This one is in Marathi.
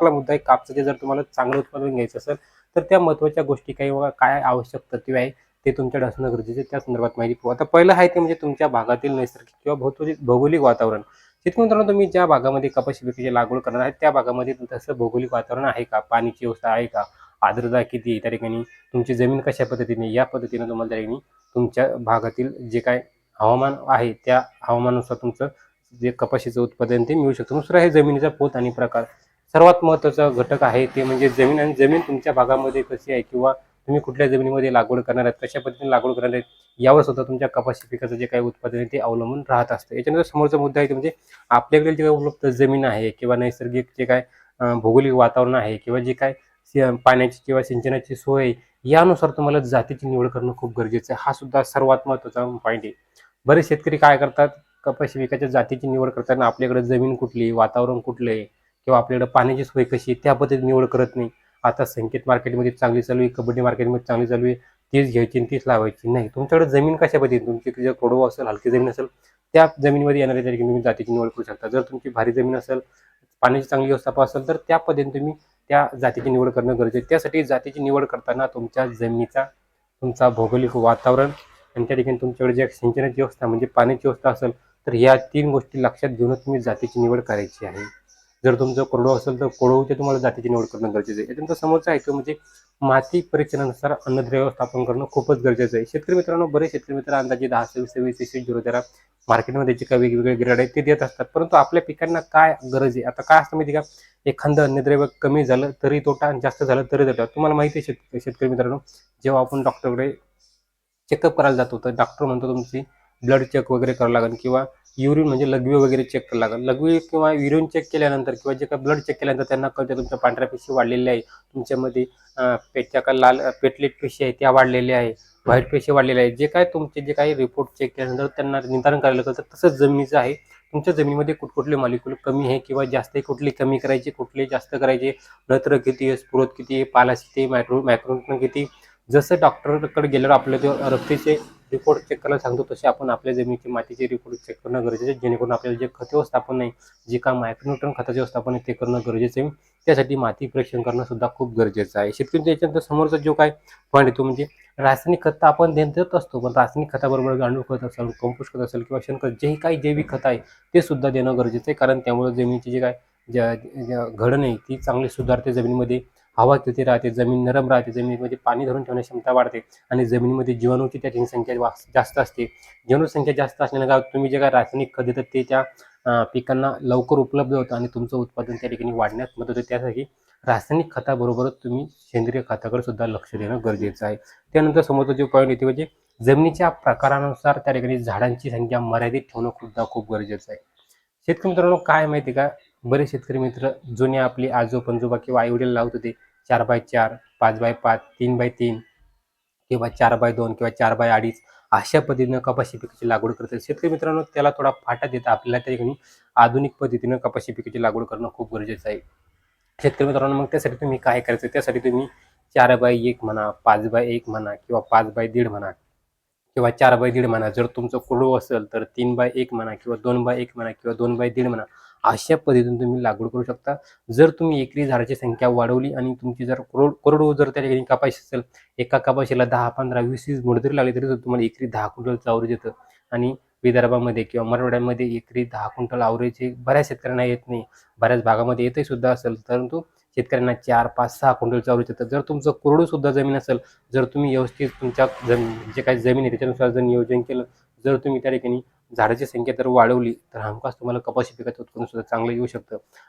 आपला मुद्दा आहे कापसाचे जर तुम्हाला चांगलं उत्पादन घ्यायचं असेल तर त्या महत्त्वाच्या गोष्टी काही बघा काय आवश्यक तत्वे आहे ते तुमच्याकडे असणं गरजेचे त्या संदर्भात माहिती पाहू. आता पहिलं आहे ते म्हणजे तुमच्या भागातील नैसर्गिक किंवा भौगोलिक भौगोलिक वातावरण. शेतकरी मित्रांनो तुम्ही ज्या भागामध्ये कपाशी पिकाची लागवड करणार आहे त्या भागामध्ये तसं भौगोलिक वातावरण आहे का? पाण्याची व्यवस्था आहे का? आर्द्रता किती आहे त्या ठिकाणी? तुमची जमीन कशा पद्धतीने या पद्धतीने तुम्हाला त्या ठिकाणी तुमच्या भागातील जे काय हवामान आहे त्या हवामानानुसार तुमचं जे कपाशीचं उत्पादन ते मिळू शकतं. दुसरं आहे जमिनीचा पोत आणि प्रकार. सर्वात महत्त्वाचा घटक आहे ते म्हणजे जमीन आणि जमीन तुमच्या भागामध्ये कशी आहे किंवा तुम्ही कुठल्या जमिनीमध्ये लागवड करणार आहात कशा पद्धतीने लागवड करणार आहेत यावर सुद्धा तुमच्या कपाशी पिकाचं जे काही उत्पादन आहे ते अवलंबून राहत असतं. याच्यानंतर समोरचा मुद्दा आहे ते म्हणजे आपल्याकडे जे काही उपलब्ध जमीन आहे किंवा नैसर्गिक जे काय भौगोलिक वातावरण आहे किंवा जे काय पाण्याची किंवा सिंचनाची सोय आहे, यानुसार तुम्हाला जातीची निवड करणं खूप गरजेचं आहे. हा सुद्धा सर्वात महत्त्वाचा पॉईंट आहे. बरेच शेतकरी काय करतात कपाशी पिकाच्या जातीची निवड करताना आपल्याकडे जमीन कुठली वातावरण कुठलं आहे किंवा आपल्याकडे पाण्याची सोय कशी आहे त्या पद्धतीने निवड करत नाही. आता संकेत मार्केटमध्ये चांगली चालू आहे कबड्डी मार्केटमध्ये चांगली चालू आहे तीच घ्यायची आणि तीच लावायची. नाही तुमच्याकडे जमीन कशा पद्धतीने तुमची जर कोडवं असेल हलकी जमीन असेल त्या जमिनीमध्ये येणाऱ्या तरी तुम्ही जातीची निवड करू शकता. जर तुमची भारी जमीन असेल पाण्याची चांगली व्यवस्था असेल तर त्या पद्धतीने तुम्ही त्या जातीची निवड करणं गरजेचं त्यासाठी जातीची निवड करताना तुमच्या जमिनीचा तुमचा भौगोलिक वातावरण आणि त्या ठिकाणी तुमच्याकडे जे सिंचनाची व्यवस्था म्हणजे पाण्याची व्यवस्था असेल तर या तीन गोष्टी लक्षात घेऊनच तुम्ही जातीची निवड करायची आहे. जर तुमचं कोरडो असेल तर कोरडूच्या तुम्हाला जातीची निवड करणं गरजेचं आहे. याच्यानंतर समोरचा आहे म्हणजे माती परीक्षणानुसार अन्नद्रव्य व्यवस्थापन करणं खूपच गरजेचं आहे. शेतकरी मित्रांनो बरेच शेतकरी मित्र अंदाजे दहा सव्वीस सव्वीस एकशे झिरो तेरा मार्केटमध्ये जे काही वेगवेगळे ग्रेड आहेत ते देत असतात. परंतु आपल्या पिकांना काय गरज आहे? आता काय असतं माहिती का? एखादं अन्नद्रव्य कमी झालं तरी तोटा जास्त झालं तरी तोटा. तुम्हाला माहिती आहे शेत शेतकरी मित्रांनो जेव्हा आपण डॉक्टरकडे चेकअप करायला जातो तर डॉक्टर म्हणतो तुमची ब्लड चेक वगैरे करावं लागेल किंवा युरिन म्हणजे लघवी वगैरे चेक करावं लागेल लघवी किंवा युरिन चेक केल्यानंतर किंवा जे काही ब्लड चेक केल्यानंतर त्यांना कळतं तुमच्या पांढऱ्या पेशी वाढलेल्या आहे तुमच्यामध्ये पेटच्या का लाल पेटलेट पेशी आहे त्या वाढलेल्या आहे व्हाईट पेशी वाढलेल्या आहे जे काय तुमचे जे काही रिपोर्ट चेक केल्यानंतर त्यांना निर्धारण करायला कळतं. तसंच जमिनीचं आहे. तुमच्या जमिनीमध्ये कुठकुठले मालिक्युल कमी आहे किंवा जास्त आहे कुठली कमी करायचे कुठले जास्त करायचे? नत्र किती आहे स्फुरत किती आहे पालास किती मायक्रो मायक्रोन किती जसं डॉक्टरकडे गेल्यावर आपल्या ते रक्ताचे रिपोर्ट चेक करायला सांगतो तसे आपण आपल्या जमिनीचे मातीचे रिपोर्ट चेक करणं गरजेचं आहे. जेणेकरून आपल्याला जे खत व्यवस्थापन आहे जे काय मायक्रोन्यूट्रन खताचे व्यवस्थापन आहे ते करणं गरजेचं आहे. त्यासाठी माती परीक्षण करणं सुद्धा खूप गरजेचं आहे. शेतकरी याच्यानंतर समोरचा जो काय पॉईंट येतो म्हणजे रासायनिक खत आपण देत असतो पण रासायनिक खताबरोबर गांडूळ खत असेल कंपोस्ट खत असेल किंवा शेणखत जेही काही जैविक खत आहे ते सुद्धा देणं गरजेचं आहे. कारण त्यामुळे जमिनीची जे काय ज्या ज्या घडण आहे ती चांगली सुधारते जमिनीमध्ये. हवा तिथे राहते जमीन नरम राहते जमिनीमध्ये पाणी धरून ठेवण्याची क्षमता वाढते आणि जमिनीमध्ये जीवाणूची त्या ठिकाणी संख्या जास्त असते. जीवाणू संख्या जास्त असल्याने काय तुम्ही जे काय रासायनिक खत देतात ते त्या पिकांना लवकर उपलब्ध होतं आणि तुमचं उत्पादन त्या ठिकाणी वाढण्यास मदत होते. त्यासाठी रासायनिक खताबरोबरच तुम्ही सेंद्रिय खताकडे सुद्धा लक्ष देणं गरजेचं आहे. त्यानंतर समोरचा जो पॉईंट येते म्हणजे जमिनीच्या प्रकारानुसार त्या ठिकाणी झाडांची संख्या मर्यादित ठेवणं सुद्धा खूप गरजेचं आहे. शेतकरी मित्रांनो काय माहिती का? बरेच शेतकरी मित्र जुने आपले आजो पंजोबा किंवा आई वडील लावत होते. चार बाय चार पाच बाय पाच तीन बाय तीन किंवा चार बाय दोन किंवा चार बाय अडीच अशा पद्धतीनं कपाशी पिकाची लागवड करतात. शेतकरी मित्रांनो त्याला थोडा फाटा देता आपल्याला त्या ठिकाणी आधुनिक पद्धतीनं कपाशी पिकाची लागवड करणं खूप गरजेचं आहे. शेतकरी मित्रांनो मग त्यासाठी तुम्ही काय करायचं? त्यासाठी तुम्ही चार बाय एक म्हणा पाच बाय एक म्हणा किंवा पाच बाय दीड म्हणा किंवा चार बाय दीड म्हणा. जर तुमचं कोडो असेल तर तीन बाय एक म्हणा किंवा दोन बाय एक म्हणा किंवा दोन बाय दीड म्हणा. अशा पद्धतीने तुम्ही लागवड करू शकता. जर तुम्ही एकरी झाडाची संख्या वाढवली आणि तुमची जर करोड करोडो जर त्या ठिकाणी कपाशी असेल एका कपाशीला दहा पंधरा वीस वीस मुड जरी लागली तरी तुम्हाला एकरी दहा क्विंटल आवरेज येतं. आणि विदर्भामध्ये किंवा मराठवाड्यामध्ये एकरी दहा क्विंटल आवरेज हे बऱ्याच शेतकऱ्यांना येत नाही. बऱ्याच भागामध्ये येतही सुद्धा असेल परंतु शेतकऱ्यांना चार पाच सहा क्विंटल आवरेज येतं. जर तुमचं करोडो सुद्धा जमीन असेल जर तुम्ही व्यवस्थित तुमच्या जमीन जे काही जमीन आहे त्याच्यानुसार जर नियोजन केलं जर तुम्ही त्या ठिकाणी झाडाची संख्या जर वाढवली तर हमखास तुम्हाला कपाशी पिकाचं उत्पन्न सुद्धा चांगलं येऊ शकतं.